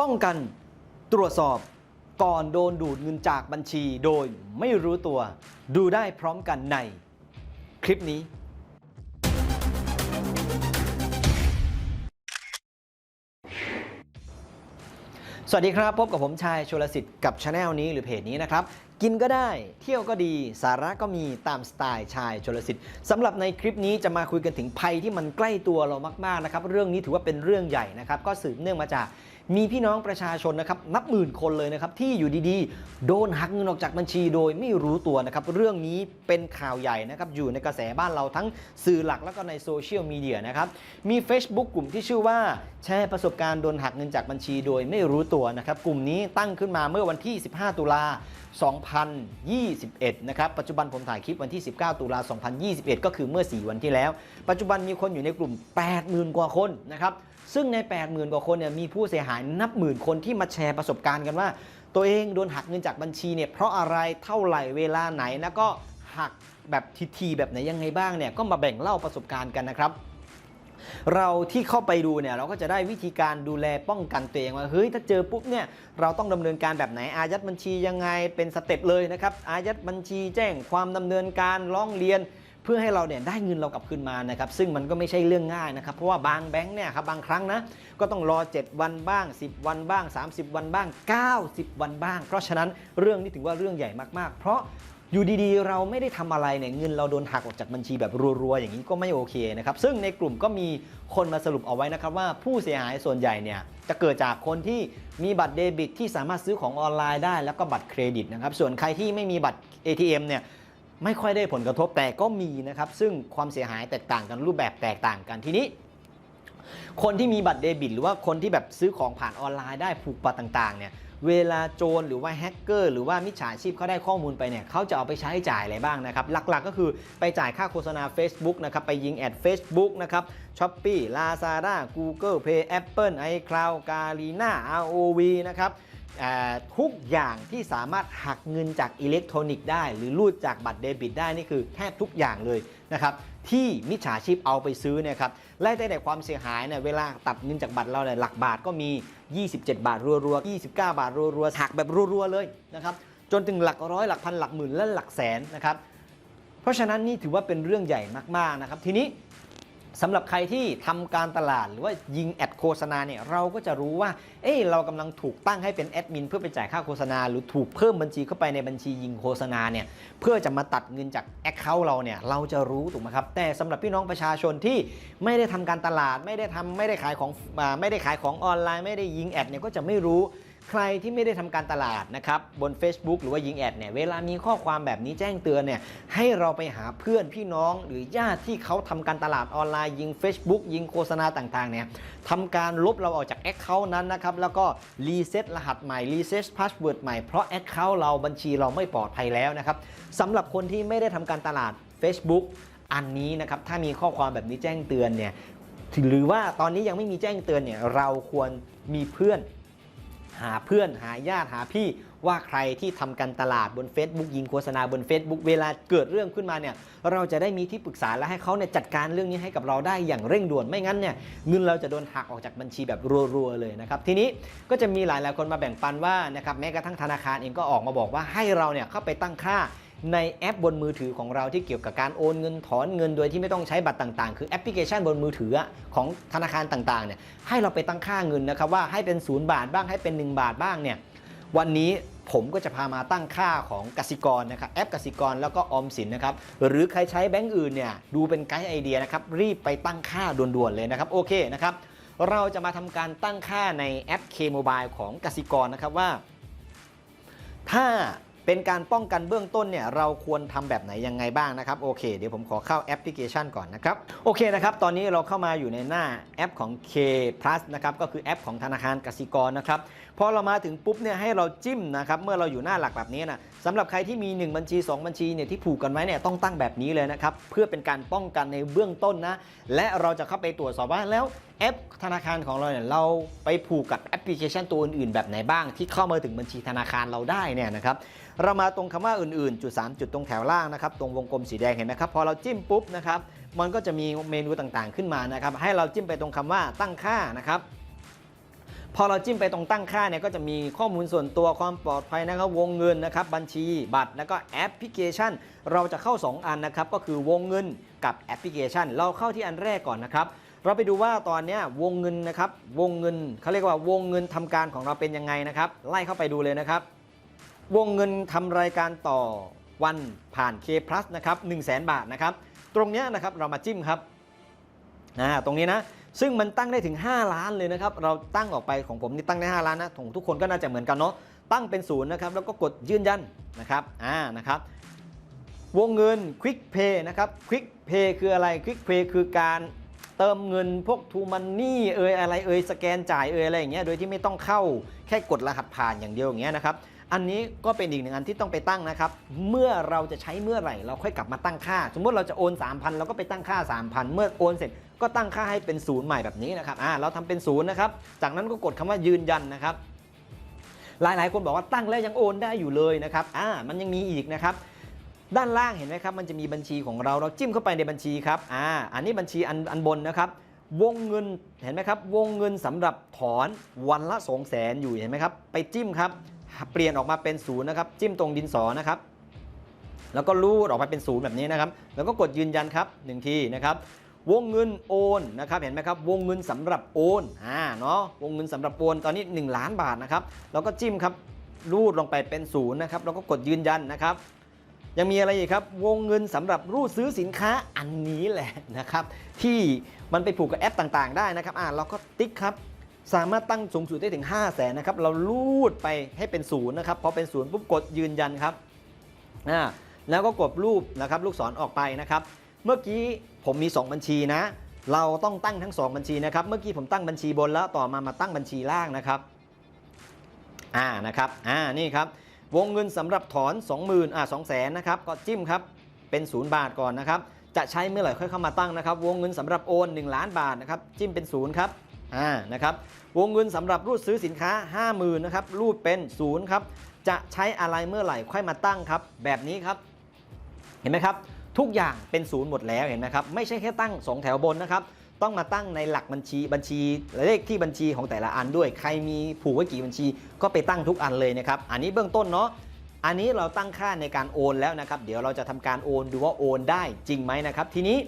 ป้องกันตรวจสอบก่อนโดนดูดเงินจากบัญชีโดยไม่รู้ตัว ดูได้พร้อมกันในคลิปนี้ สวัสดีครับ พบกับผมชายชลสิทธิ์กับช anel นี้หรือเพจนี้นะครับ กินก็ได้เที่ยวก็ดี สาระก็มีตามสไตล์ชายชลสิทธิ์สำหรับในคลิปนี้จะมาคุยกันถึงภัยที่มันใกล้ตัวเรามากๆนะครับ เรื่องนี้ถือว่าเป็นเรื่องใหญ่นะครับ ก็สืบเนื่องมาจาก มีพี่น้องประชาชนนะครับนับหมื่นคนเลยนะครับที่อยู่ดีๆ โดนหักเงินออกจากบัญชีโดยไม่รู้ตัวนะครับเรื่องนี้เป็นข่าวใหญ่นะครับอยู่ในกระแสบ้านเราทั้งสื่อหลักแล้วก็ในโซเชียลมีเดียนะครับมี Facebook กลุ่มที่ชื่อว่า แชร์ประสบการณ์โดนหักเงินจากบัญชีโดยไม่รู้ตัวนะครับกลุ่มนี้ตั้งขึ้นมาเมื่อวันที่ 15 ตุลา2021 นะครับ ปัจจุบันผมถ่ายคลิปวันที่ 19 ตุลา2021 ก็คือเมื่อ 4 วันที่แล้ว ปัจจุบันมีคนอยู่ในกลุ่ม 80,000 กว่าคนนะครับ ซึ่งใน 80,000 กว่าคนเนี่ยมีผู้เสียหายนับหมื่นคนที่มาแชร์ประสบการณ์กันว่า ตัวเองโดนหักเงินจากบัญชีเนี่ยเพราะอะไรเท่าไหร่เวลาไหนแล้วก็หักแบบทีๆแบบไหนยังไงบ้างเนี่ยก็มาแบ่งเล่าประสบการณ์กันนะครับเราที่เข้าไปดูเนี่ยเราก็จะได้วิธีการดูแลป้องกันตัวเองว่าเฮ้ยถ้าเจอปุ๊บเนี่ยเราต้องดำเนินการแบบไหนอายัดบัญชียังไงเป็นสเต็ปเลยนะครับอายัดบัญชีแจ้งความดำเนินการร้องเรียน เพื่อให้เราเนี่ยได้เงินเรากลับคืนมานะครับ ซึ่งมันก็ไม่ใช่เรื่องง่ายนะครับ เพราะว่าบางแบงค์เนี่ยครับบางครั้งนะก็ต้องรอ 7 วันบ้าง 10 วันบ้าง 30 วันบ้าง 90 วันบ้าง เพราะฉะนั้นเรื่องนี้ถือว่าเรื่องใหญ่มากๆ เพราะอยู่ดีๆ เราไม่ได้ทำอะไรเนี่ยเงินเราโดนหักออกจากบัญชีแบบรัวๆอย่างนี้ก็ไม่โอเคนะครับ ซึ่งในกลุ่มก็มีคนมาสรุปเอาไว้นะครับว่าผู้เสียหายส่วนใหญ่เนี่ยจะเกิดจากคนที่มีบัตรเดบิตที่สามารถซื้อของออนไลน์ได้แล้วก็บัตรเครดิตนะครับส่วนใครที่ไม่มีบัตร ATM เนี่ย ไม่ค่อยได้ผลกระทบแต่ก็มีนะครับ ซึ่งความเสียหายแตกต่างกันรูปแบบแตกต่างกันทีนี้ คนที่มีบัตรเดบิต หรือว่าคนที่แบบซื้อของผ่านออนไลน์ได้ผูกบัตรต่างๆเนี่ยเวลาโจรหรือว่าแฮกเกอร์หรือว่ามิจฉาชีพเขาได้ข้อมูลไปเนี่ยเขาจะเอาไปใช้จ่ายอะไรบ้างนะครับ หลักๆก็คือไปจ่ายค่าโฆษณา Facebook นะครับ ไปยิงแอด Facebook นะครับ Shopee Lazada Google Play Apple iCloud Garena ROV นะครับ ทุกอย่างที่สามารถหักเงินจากอิเล็กทรอนิกส์ได้ หรือรูดจากบัตรเดบิตได้นี่คือแทบทุกอย่างเลยนะครับที่มิจฉาชีพเอาไปซื้อเนี่ยครับไล่ตั้แต่ความเสียหายเนี่ยเวลาตัดเงินจากบัตรเราเนี่ยหลักบาทก็มี 27 บาทรัวๆ 29 บาทรัวๆหักแบบรัวๆเลยนะครับจนถึงหลักร้อยหลักพันหลักหมื่นและหลักแสนนะครับเพราะฉะนั้นนี่ถือว่าเป็นเรื่องใหญ่มากๆนะครับทีนี้ สำหรับใครที่ทำการตลาดหรือว่ายิงแอดโฆษณาเนี่ยเราก็จะรู้ว่า เอ้เรากำลังถูกตั้งให้เป็นแอดมินเพื่อไปจ่ายค่าโฆษณา หรือถูกเพิ่มบัญชีเข้าไปในบัญชียิงโฆษณาเนี่ยเพื่อจะมาตัดเงินจากแอคเคาท์เราเนี่ยเราจะรู้ถูกไหมครับ แต่สำหรับพี่น้องประชาชนที่ไม่ได้ทำการตลาดไม่ได้ทำไม่ได้ขายของอไม่ได้ขายของออนไลน์ ไม่ได้ยิงแอดเนี่ยก็จะไม่รู้ ใครที่ไม่ได้ทำการตลาดนะครับบน Facebook หรือว่ายิงแอดเนี่ยเวลามีข้อความแบบนี้แจ้งเตือนเนี่ยให้เราไปหาเพื่อนพี่น้องหรือญาติที่เขาทำการตลาดออนไลน์ยิง Facebook ยิงโฆษณาต่างๆเนี่ยทำการลบเราออกจากแอคเคาท์นั้นนะครับแล้วก็รีเซ็ตรหัสใหม่รีเซ็ตพาสเวิร์ดใหม่เพราะแอคเคาท์เราบัญชีเราไม่ปลอดภัยแล้วนะครับสำหรับคนที่ไม่ได้ทำการตลาด Facebook อันนี้นะครับถ้ามีข้อความแบบนี้แจ้งเตือนเนี่ยหรือว่าตอนนี้ยังไม่มีแจ้งเตือนเนี่ยเราควรมีเพื่อน หาเพื่อนหาญาติหาพี่ว่าใครที่ทำการตลาดบน Facebook ยิงโฆษณาบน Facebook เวลาเกิดเรื่องขึ้นมาเนี่ยเราจะได้มีที่ปรึกษาและให้เขาเนี่ยจัดการเรื่องนี้ให้กับเราได้อย่างเร่งด่วนไม่งั้นเนี่ยเงินเราจะโดนหักออกจากบัญชีแบบรัวๆเลยนะครับทีนี้ก็จะมีหลายๆคนมาแบ่งปันว่านะครับแม้กระทั่งธนาคารเองก็ออกมาบอกว่าให้เราเนี่ยเข้าไปตั้งค่า ในแอปบนมือถือของเราที่เกี่ยวกับการโอนเงินถอนเงินโดยที่ไม่ต้องใช้บัตรต่างๆ คือแอปพลิเคชันบนมือถือของธนาคารต่างๆเนี่ยให้เราไปตั้งค่าเงินนะครับว่าให้เป็น 0 บาทบ้างให้เป็น 1 บาทบ้างเนี่ยวันนี้ผมก็จะพามาตั้งค่าของกสิกรนะครับแอปกสิกรแล้วก็ออมสินนะครับหรือใครใช้แบงก์อื่นเนี่ยดูเป็นไกด์ไอเดียนะครับรีบไปตั้งค่าด่วนๆเลยนะครับโอเคนะครับเราจะมาทำการตั้งค่าในแอป K-Mobile ของกสิกรนะครับว่า ถ้า เป็นการป้องกันเบื้องต้นเนี่ยเราควรทำแบบไหนยังไงบ้างนะครับโอเค เดี๋ยวผมขอเข้าแอปพลิเคชันก่อนนะครับโอเคนะครับตอนนี้เราเข้ามาอยู่ในหน้าแอปของ K Plus นะครับก็คือแอปของธนาคารกสิกรนะครับพอเรามาถึงปุ๊บเนี่ยให้เราจิ้มนะครับเมื่อเราอยู่หน้าหลักแบบนี้นะสำหรับใครที่มี 1 บัญชี 2 บัญชีเนี่ยที่ผูกกันไว้เนี่ยต้องตั้งแบบนี้เลยนะครับเพื่อเป็นการป้องกันในเบื้องต้นนะและเราจะเข้าไปตรวจสอบว่าแล้วแอปธนาคารของเราเนี่ยเราไปผูกกับแอปพลิเคชันตัวอื่นๆ แบบไหนบ้างที่เข้ามาถึงบัญชีธนาคารเราได้เนี่ยนะครับ เรามาตรงคำว่าอื่นๆ จุด 3 จุดตรงแถวล่างนะครับตรงวงกลมสีแดงเห็นไหมครับ พอเราจิ้มปุ๊บนะครับมันก็จะมีเมนูต่างๆขึ้นมานะครับ ให้เราจิ้มไปตรงคำว่าตั้งค่านะครับพอเราจิ้มไปตรงตั้งค่าเนี่ยก็จะมีข้อมูลส่วนตัวความปลอดภัยนะครับวงเงินนะครับบัญชีบัตรแล้วก็แอปพลิเคชัน เราจะเข้า 2 อันนะครับก็คือวงเงินกับแอปพลิเคชัน เราเข้าที่อันแรกก่อนนะครับเราไปดูว่าตอนเนี้ยวงเงินนะครับวงเงินเขาเรียกว่าวงเงินทำการของเราเป็นยังไงนะครับไล่เข้าไปดูเลยนะครับ วงเงินทำรายการต่อวันผ่าน K Plus นะครับ1 0 0 0 0แบาทนะครับ ตรงนี้นะครับเรามาจิ้มครับอ่าตรงนี้นะ ซึ่งมันตั้งได้ถึง 5 ล้านเลยนะครับ เราตั้งออกไปของผมนี่ตั้งได้ 5 ล้านนะของทุกคนก็น่าจะเหมือนกันเนาะ ตั้งเป็นศูนย์นะครับ แล้วก็กดยืนยันนะครับ อ่า นะครับ วงเงิน Quick Pay นะครับ Quick Pay คืออะไร Quick Pay คือการเติมเงินพวก True Money เอ่ยอะไรเอ่ยสแกนจ่ายเอ่ยอะไรอย่างเงี้ย โดยที่ไม่ต้องเข้าแค่กดรหัสผ่านอย่างเดียวอย่างเงี้ยนะครับ อันนี้ก็เป็นอีกหนึ่งอันที่ต้องไปตั้งนะครับ เมื่อเราจะใช้เมื่อไหร่ เราค่อยกลับมาตั้งค่า สมมติเราจะโอน 3,000เราก็ไปตั้งค่า 3,000 เมื่อโอนเสร็จก็ตั้งค่าให้เป็นศูนย์ใหม่แบบนี้นะครับอ่าเราทำเป็นศูนย์นะครับ จากนั้นก็กดคำว่ายืนยันนะครับ หลายๆ คนบอกว่าตั้งแล้วยังโอนได้อยู่เลยนะครับอ่ามันยังมีอีกนะครับด้านล่างเห็นไหมครับ มันจะมีบัญชีของเราเราจิ้มเข้าไปในบัญชีครับอ่าอันนี้บัญชีอันอันบนนะครับ วงเงินเห็นไหมครับ วงเงินสำหรับถอนวันละ2 0 0แสนอยู่เห็นไหมครับ ไปจิ้มครับ เปลี่ยนออกมาเป็นศูนย์นะครับ จิ้มตรงดินสอนะครับ แล้วก็รูดออกมาเป็นศูนย์แบบนี้นะครับ แล้วก็กดยืนยันครับหนึ่งทีนะครับ วงเงินโอนนะครับ เห็นไหมครับ วงเงินสำหรับโอนอ่าเนาะ วงเงินสำหรับโอนตอนนี้ 1 ล้านบาทนะครับ แล้วก็จิ้มครับ รูดลงไปเป็นศูนย์นะครับ แล้วก็กดยืนยันนะครับยังมีอะไรอีกครับ วงเงินสำหรับรูดซื้อสินค้าอันนี้แหละนะครับ ที่มันไปผูกกับแอปต่างๆ ได้นะครับอ่าเราก็ติ๊กครับ สามารถตั้งสูงสุดได้ถึง 5 0 0แสนนะครับ เราลูดไปให้เป็นศูนย์นะครับ พอเป็นศูนย์ปุ๊บกดยืนยันครับอ่าแล้วก็กดรูปนะครับลูกศรออกไปนะครับ เมื่อกี้ผมมี 2 บัญชีนะ เราต้องตั้งทั้ง 2 บัญชีนะครับ เมื่อกี้ผมตั้งบัญชีบนแล้วต่อมามาตั้งบัญชีล่างนะครับอ่านะครับอ่านี่ครับวงเงินสำหรับถอน 20,000อ่า2 0 0 0 0นะครับก็จิ้มครับเป็น0บาทก่อนนะครับจะใช้เมื่อไหร่ค่อยเข้ามาตั้งนะครับ วงเงินสำหรับโอน1ล้านบาทนะครับจิ้มเป็น0ครับอ่านะครับ วงเงินสำหรับรูดซื้อสินค้า 50,000นะครับรูดเป็น0ครับจะใช้อะไรเมื่อไหร่ค่อยมาตั้งครับแบบนี้ครับ เห็นไหมครับ ทุกอย่างเป็นศูนย์หมดแล้วเห็นไหมครับไม่ใช่แค่ตั้ง 2 แถวบนนะครับต้องมาตั้งในหลักบัญชีบัญชีเลขที่บัญชีของแต่ละอันด้วย ใครมีผูกไว้กี่บัญชีก็ไปตั้งทุกอันเลยนะครับ อันนี้เบื้องต้นเนาะอันนี้เราตั้งค่าในการโอนแล้วนะครับ เดี๋ยวเราจะทำการโอนดูว่าโอนได้จริงไหมนะครับ ทีนี้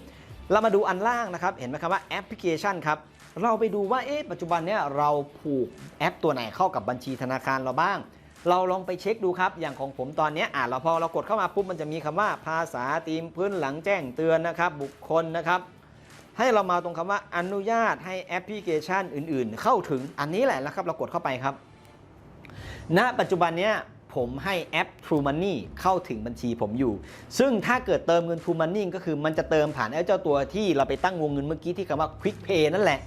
เรามาดูอันล่างนะครับ เห็นไหมครับว่าแอปพลิเคชันครับ เราไปดูว่าเอ๊ะปัจจุบันเนี้ยเราผูกแอปตัวไหนเข้ากับบัญชีธนาคารเราบ้าง เราลองไปเช็คดูครับ อย่างของผมตอนนี้อะเราพอเรากดเข้ามาปุ๊บมันจะมีคำว่าภาษาตีมพื้นหลังแจ้งเตือนนะครับ บุคคลนะครับ ให้เรามาตรงคำว่าอนุญาตให้แอปพลิเคชันอื่น ๆ เข้าถึงอันนี้แหละแล้วครับ เรากดเข้าไปครับ ณ ปัจจุบันเนี้ยผมให้แอป True Money เข้าถึงบัญชีผมอยู่ ซึ่งถ้าเกิดเติมเงิน True Money ก็คือมันจะเติมผ่านไอ้เจ้าตัวที่เราไปตั้งวงเงินเมื่อกี้ที่คำว่า Quick Pay นั่นแหละ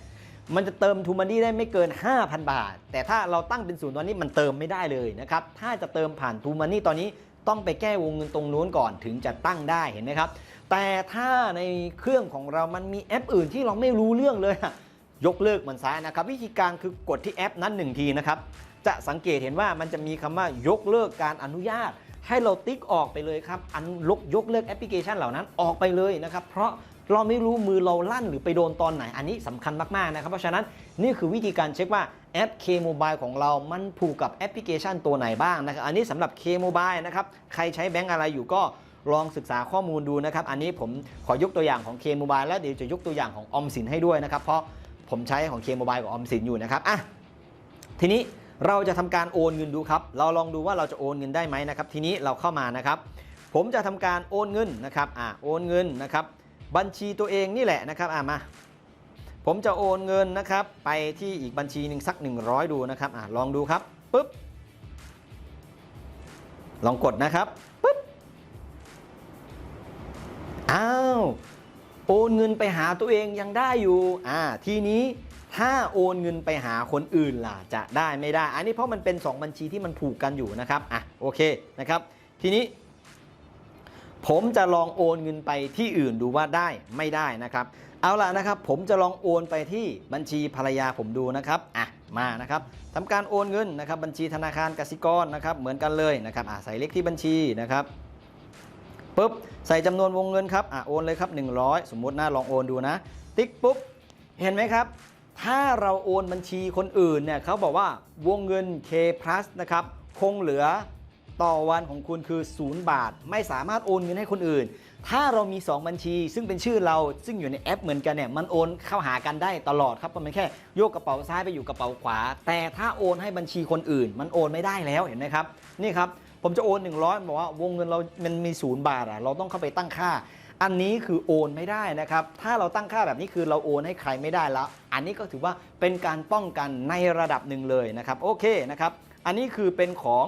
มันจะเติม True Money ได้ไม่เกิน 5,000 บาท แต่ถ้าเราตั้งเป็นศูนย์ตอนนี้มันเติมไม่ได้เลยนะครับ ถ้าจะเติมผ่าน True Money ตอนนี้ต้องไปแก้วงเงินตรงนู้นก่อนถึงจะตั้งได้เห็นไหมครับ แต่ถ้าในเครื่องของเรามันมีแอปอื่นที่เราไม่รู้เรื่องเลยยกเลิกมันซะนะครับ วิธีการคือกดที่แอปนั้นหนึ่งทีนะครับ จะสังเกตเห็นว่ามันจะมีคำว่ายกเลิกการอนุญาต ให้เราติ๊กออกไปเลยครับอันลกยกเลิกแอปพลิเคชันเหล่านั้นออกไปเลยนะครับ เพราะ เราไม่รู้มือเราลั่นหรือไปโดนตอนไหน อันนี้สำคัญมากๆนะครับ เพราะฉะนั้นนี่คือวิธีการเช็คว่าแอป K Mobile ของเรา มันผูกกับแอปพลิเคชันตัวไหนบ้างนะครับ อันนี้สำหรับ K Mobile นะครับ ใครใช้แบงก์อะไรอยู่ก็ลองศึกษาข้อมูลดูนะครับ อันนี้ผมขอยกตัวอย่างของ K Mobile แล้วเดี๋ยวจะยกตัวอย่างของออมสินให้ด้วยนะครับ เพราะผมใช้ของ K Mobile กับออมสินอยู่นะครับ อะ ทีนี้เราจะทำการโอนเงินดูครับ เราลองดูว่าเราจะโอนเงินได้ไหมนะครับ ทีนี้เราเข้ามานะครับ ผมจะทำการโอนเงินนะครับ อ่าโอนเงินนะครับ บัญชีตัวเองนี่แหละนะครับอ่ามาผมจะโอนเงินนะครับ ไปที่อีกบัญชีหนึ่งสัก 100 ดูนะครับอ่าลองดูครับปึ๊บลองกดนะครับปึ๊บอ้าวโอนเงินไปหาตัวเองยังได้อยู่อ่าทีนี้ถ้าโอนเงินไปหาคนอื่นล่ะจะได้ไม่ได้ อันนี้เพราะมันเป็น 2 บัญชีที่มันผูกกันอยู่นะครับอะโอเคนะครับ ทีนี้ ผมจะลองโอนเงินไปที่อื่นดูว่าได้ไม่ได้นะครับ เอาล่ะนะครับ ผมจะลองโอนไปที่บัญชีภรรยาผมดูนะครับอะมานะครับทำการโอนเงินนะครับ บัญชีธนาคารกสิกรนะครับเหมือนกันเลยนะครับอะใส่เลขที่บัญชีนะครับปุ๊บใส่จำนวนวงเงินครับอะโอนเลยครับ 100 สมมุตินะลองโอนดูนะ ติ๊กปุ๊บเห็นไหมครับถ้าเราโอนบัญชีคนอื่นเนี่ยเขาบอกว่าวงเงิน K plus นะครับคงเหลือ ต่อวันของคุณคือ 0 บาท ไม่สามารถโอนเงินให้คนอื่น ถ้าเรามี 2 บัญชี ซึ่งเป็นชื่อเราซึ่งอยู่ในแอปเหมือนกันเนี่ยมันโอนเข้าหากันได้ตลอดครับมันแค่โยกกระเป๋าซ้ายไปอยู่กระเป๋าขวา แต่ถ้าโอนให้บัญชีคนอื่น มันโอนไม่ได้แล้วเห็นไหมครับนี่ครับผมจะโอน 100บอกว่าวงเงินเรา มันมี0บาทอะเราต้องเข้าไปตั้งค่า อันนี้คือโอนไม่ได้นะครับ ถ้าเราตั้งค่าแบบนี้คือเราโอนให้ใครไม่ได้แล้ว อันนี้ก็ถือว่าเป็นการป้องกันในระดับหนึ่งเลยนะครับ โอเคนะครับ อันนี้คือเป็นของ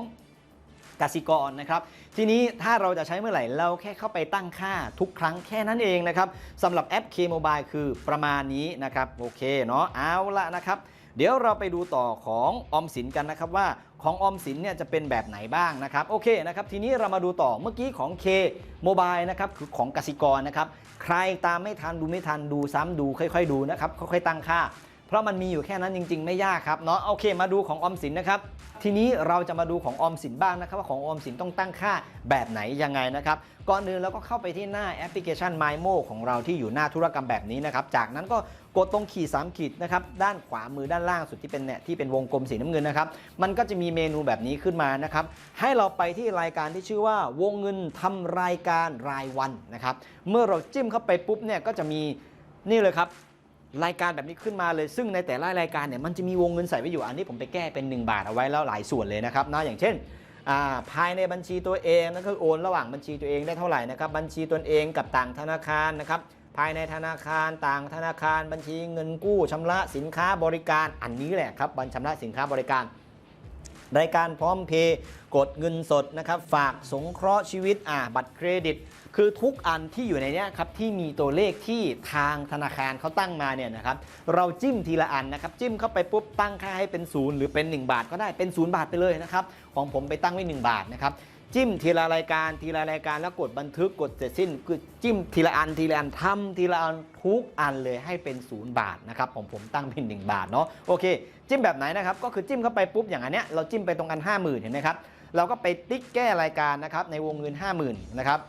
กสิกรนะครับ ทีนี้ถ้าเราจะใช้เมื่อไหร่ เราแค่เข้าไปตั้งค่าทุกครั้งแค่นั้นเองนะครับสำหรับแอป K Mobile คือประมาณนี้นะครับ โอเคเนาะเอาละนะครับ เดี๋ยวเราไปดูต่อของออมสินกันนะครับว่าของออมสินเนี่ยจะเป็นแบบไหนบ้างนะครับ โอเคนะครับ ทีนี้เรามาดูต่อเมื่อกี้ของ K Mobile นะครับคือของกสิกรนะครับ ใครตามไม่ทันดูไม่ทันดูซ้ำดูค่อย ๆ ดูนะครับค่อยๆตั้งค่า เพราะมันมีอยู่แค่นั้นจริง ๆ ไม่ยากครับเนาะโอเค มาดูของออมสินนะครับทีนี้เราจะมาดูของออมสินบ้างนะครับว่าของออมสินต้องตั้งค่าแบบไหนยังไงนะครับก่อนอื่นเราก็เข้าไปที่หน้าแอปพลิเคชัน MyMo ของเราที่อยู่หน้าธุรกรรมแบบนี้นะครับจากนั้นก็กดตรงขีด3ขีดนะครับด้านขวามือด้านล่างสุดที่เป็นเนี่ยที่เป็นวงกลมสีน้ำเงินนะครับมันก็จะมีเมนูแบบนี้ขึ้นมานะครับให้เราไปที่รายการที่ชื่อว่าวงเงินทำรายการรายวันนะครับเมื่อเราจิ้มเข้าไปปุ๊บเนี่ยก็จะมีนี่เลยครับ รายการแบบนี้ขึ้นมาเลย ซึ่งในแต่ละรายการเนี่ยมันจะมีวงเงินใส่ไว้อยู่อันนี้ผมไปแก้เป็น 1 บาทเอาไว้แล้วหลายส่วนเลยนะครับนะอย่างเช่นภายในบัญชีตัวเองนั่นคือโอนระหว่างบัญชีตัวเองได้เท่าไหร่นะครับบัญชีตนเองกับต่างธนาคารนะครับภายในธนาคารต่างธนาคาร บัญชีเงินกู้ชำระสินค้าบริการอันนี้แหละครับบัญชำระสินค้าบริการ รายการพร้อมเพย์กดเงินสดนะครับฝากสงเคราะห์ชีวิตอ่าบัตรเครดิต คือทุกอันที่อยู่ในนี้ครับที่มีตัวเลขที่ทางธนาคารเขาตั้งมาเนี่ยนะครับเราจิ้มทีละอันนะครับจิ้มเข้าไปปุ๊บตั้งค่าให้เป็นศูนย์หรือเป็น 1 บาทก็ได้เป็นศูนย์บาทไปเลยนะครับของผมไปตั้งไว้ 1 บาทนะครับจิ้มทีละรายการทีละรายการแล้วกดบันทึกกดเสร็จสิ้นคือจิ้มทีละอันทีละอันทำทีละอันทุกอันเลยให้เป็นศูนย์บาทนะครับผมผมตั้งเป็น 1 บาทเนาะโอเค จิ้มแบบไหนนะครับก็คือจิ้มเข้าไปปุ๊บอย่างอันเนี้ยเราจิ้มไปตรงอัน50,000เห็นไหมครับเราก็ไปติ๊กแก้รายการนะครับในวงเงิน 50,000นะครับ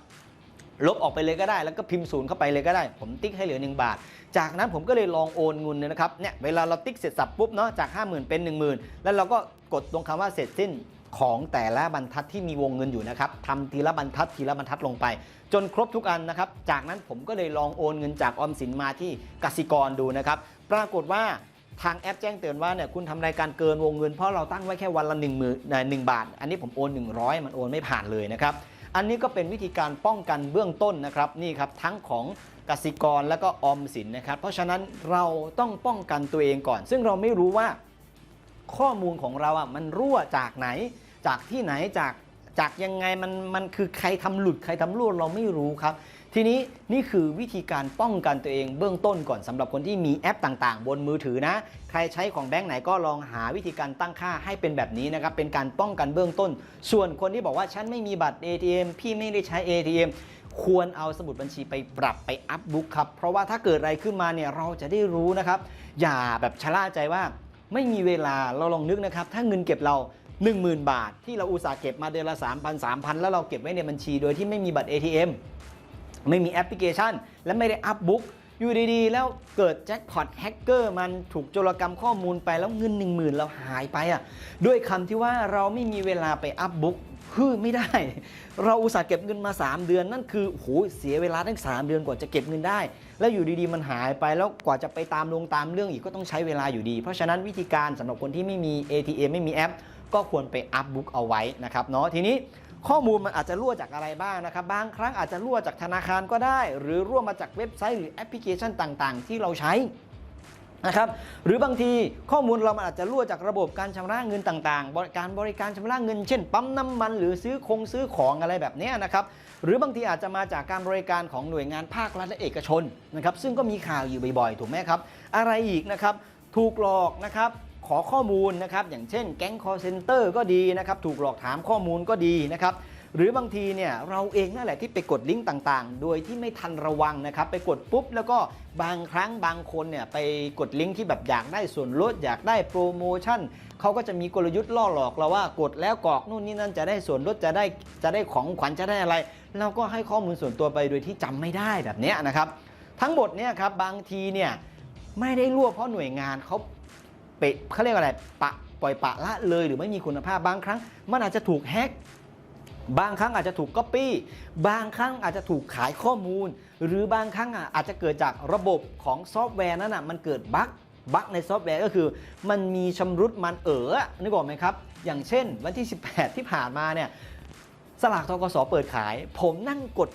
ลบออกไปเลยก็ได้ แล้วก็พิมพ์ศูนย์เข้าไปเลยก็ได้ ผมติ๊กให้เหลือ 1 บาท จากนั้นผมก็เลยลองโอนเงินเนี่ยนะครับเนี่ยเวลาเราติ๊กเสร็จสับปุ๊บเนาะจาก 50,000 เป็น 10,000 แล้วเราก็กดตรงคำว่าเสร็จสิ้นของแต่ละบรรทัดที่มีวงเงินอยู่นะครับทำทีละบรรทัดทีละบรรทัดลงไป จนครบทุกอันนะครับ จากนั้นผมก็เลยลองโอนเงินจากออมสินมาที่กสิกรดูนะครับ ปรากฏว่า ทางแอปแจ้งเตือนว่าเนี่ยคุณทำรายการเกินวงเงินเพราะเราตั้งไว้แค่วันละ1นึ่งมือหนึ่งบาท อันนี้ผมโอน 100 มันโอนไม่ผ่านเลยนะครับ อันนี้ก็เป็นวิธีการป้องกันเบื้องต้นนะครับนี่ครับทั้งของกสิกรและก็ออมสินนะครับ เพราะฉะนั้นเราต้องป้องกันตัวเองก่อน ซึ่งเราไม่รู้ว่าข้อมูลของเราอะมันรั่วจากไหน จากที่ไหนจากจากยังไงมันมันคือใครทำหลุดใครทำรั่วเราไม่รู้ครับ ทีนี้นี่คือวิธีการป้องกันตัวเองเบื้องต้นก่อนสำหรับคนที่มีแอปต่างๆ บนมือถือนะ ใครใช้ของแบงค์ไหนก็ลองหาวิธีการตั้งค่าให้เป็นแบบนี้นะครับ เป็นการป้องกันเบื้องต้น ส่วนคนที่บอกว่าฉันไม่มีบัตร ATM พี่ไม่ได้ใช้ ATM ควรเอาสมุดบัญชีไปปรับไปอัพบุ๊กครับ เพราะว่าถ้าเกิดอะไรขึ้นมาเนี่ยเราจะได้รู้นะครับ อย่าแบบชะล่าใจว่าไม่มีเวลาเราลองนึกนะครับ ถ้าเงินเก็บเรา 10,000 บาท ที่เราอุตส่าห์เก็บมาเดือนละ 3,000 3,000 แล้วเราเก็บไว้ในบัญชีโดยที่ไม่มีบัตร ATM ไม่มีแอปพลิเคชัน และไม่ได้อัพบุ๊กอยู่ดีๆ แล้วเกิดแจ็คพอตแฮกเกอร์มันถูกโจรกรรมข้อมูลไปแล้วเงิน 1 0,000 เราหายไปอะด้วยคำที่ว่าเราไม่มีเวลาไปอัพบุ๊กคือไม่ได้ เราอุตส่าห์เก็บเงินมา 3 เดือนนั่นคือโหเสียเวลาตั้ง 3 เดือนกว่าจะเก็บเงินได้ แล้วอยู่ดีๆ มันหายไปแล้วกว่าจะไปตามลงตามเรื่องอีกก็ต้องใช้เวลาอยู่ดี เพราะฉะนั้นวิธีการสำหรับคนที่ไม่มี ATM ไม่มีแอป ก็ควรไปอัพบุ๊กเอาไว้นะครับเนาะทีนี้ ข้อมูลมันอาจจะรั่วจากอะไรบ้างนะครับ บางครั้งอาจจะรั่วจากธนาคารก็ได้ หรือรั่วมาจากเว็บไซต์หรือแอปพลิเคชันต่างๆ ที่เราใช้นะครับหรือบางทีข้อมูลเรามันอาจจะรั่วจากระบบการชำระเงินต่างๆบริการบริการชำระเงิน เช่น ปั๊มน้ำมัน หรือซื้อคงซื้อของอะไรแบบนี้นะครับหรือบางทีอาจจะมาจากการบริการของหน่วยงานภาครัฐและเอกชนนะครับซึ่งก็มีข่าวอยู่บ่อยๆ ถูกไหมครับ อะไรอีกนะครับถูกหลอกนะครับ ขอข้อมูลนะครับอย่างเช่นแก๊งคอร์เซนเตอร์ก็ดีนะครับถูกหลอกถามข้อมูลก็ดีนะครับหรือบางทีเนี่ยเราเองนั่นแหละที่ไปกดลิงก์ต่างๆ โดยที่ไม่ทันระวังนะครับไปกดปุ๊บแล้วก็บางครั้งบางคนเนี่ยไปกดลิงก์ที่แบบอยากได้ส่วนลดอยากได้โปรโมชั่นเขาก็จะมีกลยุทธ์ล่อหลอกเราว่ากดแล้วกรอกนู่นนี่นั่นจะได้ส่วนลดจะได้จะได้ของขวัญจะได้อะไร เราก็ให้ข้อมูลส่วนตัวไปโดยที่จำไม่ได้แบบนี้นะครับ ทั้งหมดเนี่ยครับบางทีเนี่ยไม่ได้รั่วเพราะหน่วยงานเขา เปะเขาเรียกอะไรปะปล่อยปะละเลยหรือไม่มีคุณภาพบางครั้ง มันอาจจะถูกแฮกบางครั้งอาจจะถูกก๊อปปี้บางครั้งอาจจะถูกขายข้อมูล หรือบางครั้งอะอาจจะเกิดจากระบบของซอฟต์แวร์นั้นอะมันเกิดบั๊กบั๊กในซอฟต์แวร์ก็คือ มันมีชำรุดมันเอ๋อนึกออกไหมครับ อย่างเช่นวันที่ 18 ที่ผ่านมาเนี่ยสลากทกสเปิดขาย ผมนั่งกด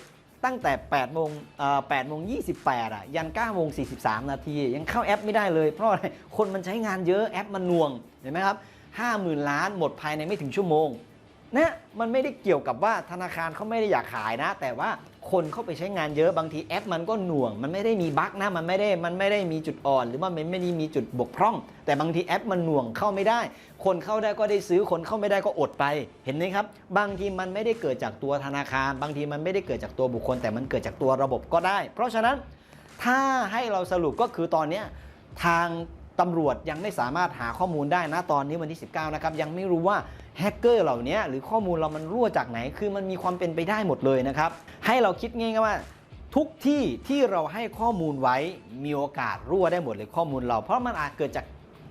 ตั้งแต่8โมงอ่อ8โมง28อะยัน9โมง43 นาที ยังเข้าแอปไม่ได้เลย เพราะอะไรคนมันใช้งานเยอะแอปมันน่วงเห็นไหมครับ 50,000 ล้านหมดภายในไม่ถึงชั่วโมง นะมันไม่ได้เกี่ยวกับว่าธนาคารเขาไม่ได้อยากขายนะ แต่ว่าคนเข้าไปใช้งานเยอะบางทีแอป มันก็หน่วง มันไม่ได้มีบั๊กนะมันไม่ได้มันไม่ได้มีจุดอ่อน หรือว่ามันไม่ได้มีจุดบกพร่อง แต่บางทีแอปมันหน่วงเข้าไม่ได้ คนเข้าได้ก็ได้ซื้อคนเข้าไม่ได้ก็อดไป เห็นไหมครับ บางทีมันไม่ได้เกิดจากตัวธนาคาร บางทีมันไม่ได้เกิดจากตัวบุคคล แต่มันเกิดจากตัวระบบก็ได้ เพราะฉะนั้นถ้าให้เราสรุปก็คือตอนนี้ทาง ตำรวจยังไม่สามารถหาข้อมูลได้นะตอนนี้วันที่ 19 นะครับ ยังไม่รู้ว่าแฮกเกอร์เหล่านี้หรือข้อมูลเรามันรั่วจากไหน คือมันมีความเป็นไปได้หมดเลยนะครับ ให้เราคิดง่ายๆว่าทุกที่ที่เราให้ข้อมูลไว้มีโอกาสรั่วได้หมดเลยข้อมูลเรา เพราะมันอาจเกิดจาก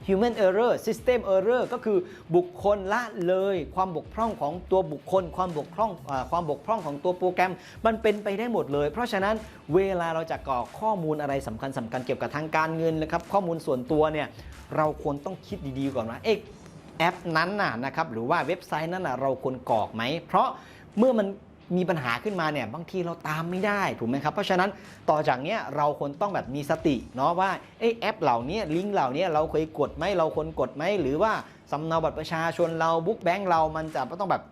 human error system error ก็คือบุคคลละเลย ความบกพร่องของตัวบุคคล ความบกพร่องอความบกพร่องของตัวโปรแกรม มันเป็นไปได้หมดเลย เพราะฉะนั้นเวลาเราจะกรอกข้อมูลอะไรสำคัญสำคัญเกี่ยวกับทางการเงินนะครับข้อมูลส่วนตัวเนี่ยเราควรต้องคิดดีๆก่อนว่าเอ๊ะแอปนั้นน่ะนะครับหรือว่าเว็บไซต์นั้นน่ะเราควรกรอกไหม เพราะเมื่อมัน มีปัญหาขึ้นมาเนี่ยบางทีเราตามไม่ได้ถูกไหมครับเพราะฉะนั้นต่อจากนี้เราควรต้องแบบมีสติเนาะว่าเอ๊ะแอปเหล่านี้ลิงก์เหล่านี้เราเคยกดไหมเราควรกดไหมหรือว่าสำเนาบัตรประชาชนเราบุ๊กแบงค์เรามันจะต้องแบบ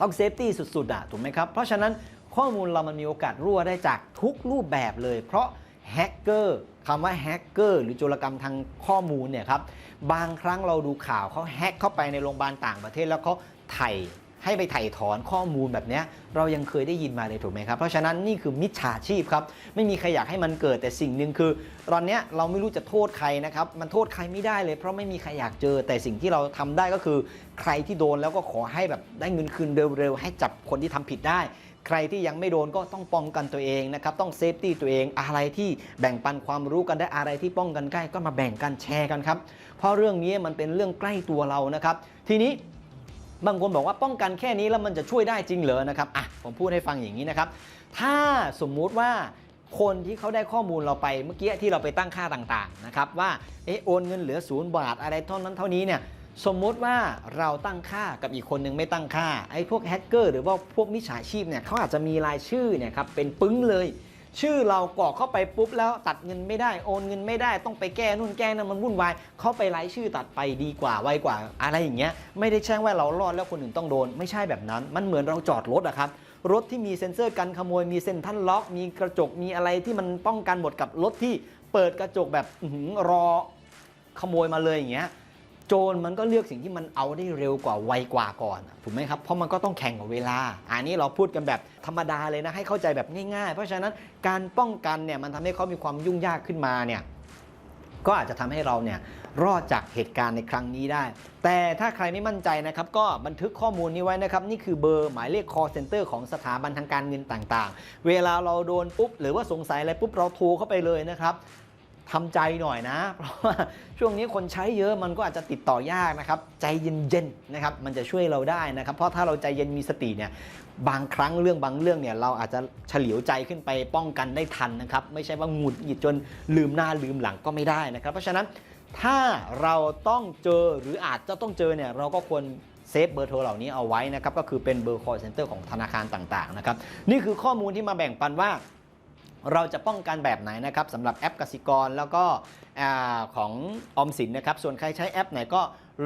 ต้องเซฟตี้สุดๆอะถูกไหมครับเพราะฉะนั้นข้อมูลเรามันมีโอกาสรั่วได้จากทุกรูปแบบเลย เพราะแฮกเกอร์คำว่าแฮกเกอร์หรือโจรกรรมทางข้อมูลเนี่ยครับบางครั้งเราดูข่าวเขาแฮกเข้าไปในโรงพยาบาลต่างประเทศแล้วเขาไถ่ ให้ไปไถ่ถอนข้อมูลแบบนี้เรายังเคยได้ยินมาเลยถูกไหมครับ เพราะฉะนั้นนี่คือมิจฉาชีพครับ ไม่มีใครอยากให้มันเกิดแต่สิ่งหนึ่งคือ ตอนนี้เราไม่รู้จะโทษใครนะครับ มันโทษใครไม่ได้เลย เพราะไม่มีใครอยากเจอ แต่สิ่งที่เราทำได้ก็คือ ใครที่โดนแล้วก็ขอให้แบบได้เงินคืนเร็วๆ ให้จับคนที่ทำผิดได้ใครที่ยังไม่โดนก็ต้องป้องกันตัวเองนะครับ ต้องเซฟตี้ตัวเองอะไรที่แบ่งปันความรู้กันได้อะไรที่ป้องกันใกล้ก็มาแบ่งกันแชร์กันครับ เพราะเรื่องนี้มันเป็นเรื่องใกล้ตัวเรานะครับ ทีนี้ บางคนบอกว่าป้องกันแค่นี้แล้วมันจะช่วยได้จริงเหรอนะครับอะผมพูดให้ฟังอย่างนี้นะครับ ถ้าสมมุติว่าคนที่เขาได้ข้อมูลเราไปเมื่อกี้ที่เราไปตั้งค่าต่างๆนะครับว่าเออโอนเงินเหลือศูนย์บาทอะไรเท่านั้นเท่านี้เนี่ยสมมุติว่าเราตั้งค่ากับอีกคนนึงไม่ตั้งค่าไอ้พวกแฮกเกอร์หรือว่าพวกมิจฉาชีพเนี่ยเขาอาจจะมีรายชื่อเนี่ยครับเป็นปึ้งเลย ชื่อเรากรอกเข้าไปปุ๊บแล้วตัดเงินไม่ได้โอนเงินไม่ได้ต้องไปแก้นู่นแก้นั่นมันวุ่นวายเข้าไปไล่ชื่อตัดไปดีกว่าไวกว่าอะไรอย่างเงี้ยไม่ได้แช่งว่าเรารอดแล้วคนอื่นต้องโดน ไม่ใช่แบบนั้น มันเหมือนเราจอดรถอะครับรถที่มีเซ็นเซอร์กันขโมยมีเซ็นทันล็อก มีกระจกมีอะไรที่มันป้องกันหมดกับรถที่เปิดกระจกแบบหือรอขโมยมาเลยอย่างเงี้ย โจรมันก็เลือกสิ่งที่มันเอาได้เร็วกว่าไวกว่าก่อนถูกไหมครับ เพราะมันก็ต้องแข่งกับเวลา อันนี้เราพูดกันแบบธรรมดาเลยนะให้เข้าใจแบบง่ายๆ เพราะฉะนั้นการป้องกันเนี่ยมันทำให้เขามีความยุ่งยากขึ้นมาเนี่ยก็อาจจะทำให้เราเนี่ยรอดจากเหตุการณ์ในครั้งนี้ได้ แต่ถ้าใครไม่มั่นใจนะครับ ก็บันทึกข้อมูลนี้ไว้นะครับ นี่คือเบอร์หมายเลข call center ของสถาบันทางการเงินต่างๆ เวลาเราโดนปุ๊บ หรือว่าสงสัยอะไรปุ๊บเราโทรเข้าไปเลยนะครับ ทำใจหน่อยนะ เพราะว่าช่วงนี้คนใช้เยอะมันก็อาจจะติดต่อยากนะครับ ใจเย็นๆนะครับ มันจะช่วยเราได้นะครับ เพราะถ้าเราใจเย็นมีสติเนี่ยบางครั้งเรื่องบางเรื่องเนี่ยเราอาจจะเฉลียวใจขึ้นไปป้องกันได้ทันนะครับ ไม่ใช่ว่าหงุดหงิดจนลืมหน้าลืมหลังก็ไม่ได้นะครับ เพราะฉะนั้นถ้าเราต้องเจอหรืออาจจะต้องเจอเนี่ยเราก็ควรเซฟเบอร์โทรเหล่านี้เอาไว้นะครับก็คือเป็นเบอร์ call center ของธนาคารต่างๆนะครับนี่คือข้อมูลที่มาแบ่งปันว่า เราจะป้องกันแบบไหนนะครับสำหรับแอปกสิกรแล้วก็อของออมสินนะครับ ส่วนใครใช้แอปไหนก็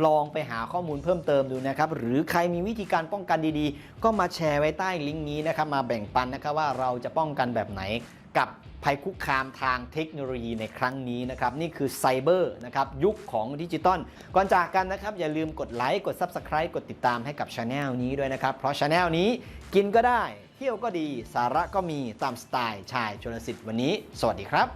ลองไปหาข้อมูลเพิ่มเติมดูนะครับ หรือใครมีวิธีการป้องกันดีๆ ก็มาแชร์ไว้ใต้ลิงก์นี้นะครับ มาแบ่งปันนะครับว่าเราจะป้องกันแบบไหนกับภัยคุกคามทางเทคโนโลยีในครั้งนี้นะครับ นี่คือไซเบอร์นะครับ ยุคของดิจิตอลก่อนจากกันนะครับ อย่าลืมกดไลค์กด Subscribe กดติดตามให้กับช anel นี้ด้วยนะครับ เพราะช anel นี้กินก็ได้ เที่ยวก็ดี สาระก็มีตามสไตล์ชายชนสิทธิ์วันนี้ สวัสดีครับ